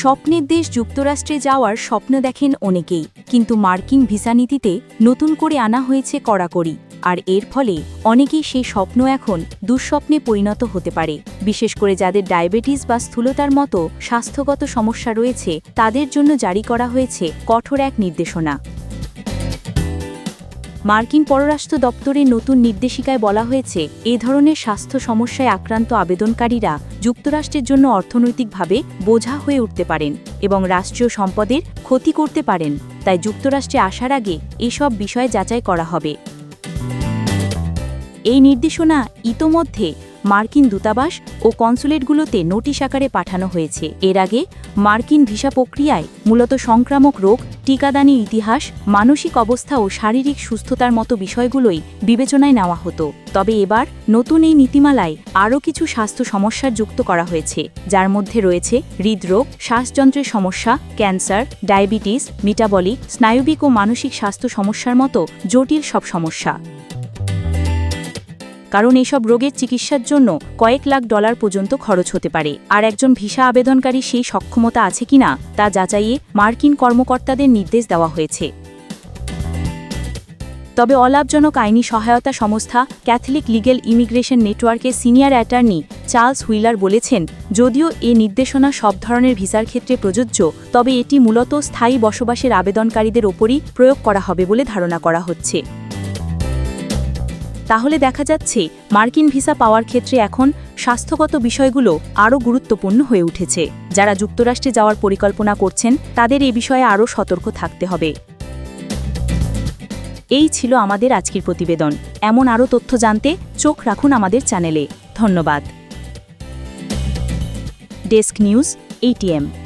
স্বপ্নের দেশ যুক্তরাষ্ট্রে যাওয়ার স্বপ্ন দেখেন অনেকেই। কিন্তু মার্কিন ভিসা নীতিতে নতুন করে আনা হয়েছে কড়াকড়ি। আর এর ফলে অনেকেই সেই স্বপ্ন এখন দুঃস্বপ্নে পরিণত হতে পারে। বিশেষ করে যাদের ডায়াবেটিস বা স্থূলতার মতো স্বাস্থ্যগত সমস্যা রয়েছে, তাদের জন্য জারি করা হয়েছে কঠোর এক নির্দেশনা। মার্কিন পররাষ্ট্র দপ্তরের নতুন নির্দেশিকায় বলা হয়েছে, এ ধরনের স্বাস্থ্য সমস্যায় আক্রান্ত আবেদনকারীরা যুক্তরাষ্ট্রের জন্য অর্থনৈতিকভাবে বোঝা হয়ে উঠতে পারেন এবং রাষ্ট্রীয় সম্পদের ক্ষতি করতে পারেন, তাই যুক্তরাষ্ট্রে আসার আগে এসব বিষয় যাচাই করা হবে। এই নির্দেশনা ইতোমধ্যে মার্কিন দূতাবাস ও কনসুলেটগুলোতে নোটিশ আকারে পাঠানো হয়েছে। এর আগে মার্কিন ভিসা প্রক্রিয়ায় মূলত সংক্রামক রোগ টিকাদানি ইতিহাস, মানসিক অবস্থা ও শারীরিক সুস্থতার মতো বিষয়গুলোই বিবেচনায় নেওয়া হতো। তবে এবার নতুন এই নীতিমালায় আরও কিছু স্বাস্থ্য সমস্যার যুক্ত করা হয়েছে, যার মধ্যে রয়েছে হৃদরোগ, শ্বাসযন্ত্রের সমস্যা, ক্যান্সার, ডায়াবেটিস মিটাবলিক স্নায়বিক ও মানসিক স্বাস্থ্য সমস্যার মতো জটিল সব সমস্যা। কারণ এসব রোগের চিকিৎসার জন্য কয়েক লাখ ডলার পর্যন্ত খরচ হতে পারে। আর একজন ভিসা আবেদনকারী সেই সক্ষমতা আছে কিনা তা যাচাইয়ে মার্কিন কর্মকর্তাদের নির্দেশ দেওয়া হয়েছে। তবে অলাভজনক আইনি সহায়তা সংস্থা ক্যাথলিক লিগেল ইমিগ্রেশন নেটওয়ার্কের সিনিয়র অ্যাটর্নি চার্লস হুইলার বলেছেন, যদিও এ নির্দেশনা সব ধরনের ভিসার ক্ষেত্রে প্রযোজ্য, তবে এটি মূলত স্থায়ী বসবাসের আবেদনকারীদের ওপরই প্রয়োগ করা হবে বলে ধারণা করা হচ্ছে। তাহলে দেখা যাচ্ছে মার্কিন ভিসা পাওয়ার ক্ষেত্রে এখন স্বাস্থ্যগত বিষয়গুলো আরও গুরুত্বপূর্ণ হয়ে উঠেছে। যারা যুক্তরাষ্ট্রে যাওয়ার পরিকল্পনা করছেন, তাদের এ বিষয়ে আরও সতর্ক থাকতে হবে। এই ছিল আমাদের আজকের প্রতিবেদন। এমন আরও তথ্য জানতে চোখ রাখুন আমাদের চ্যানেলে। ধন্যবাদ। Desk news ATM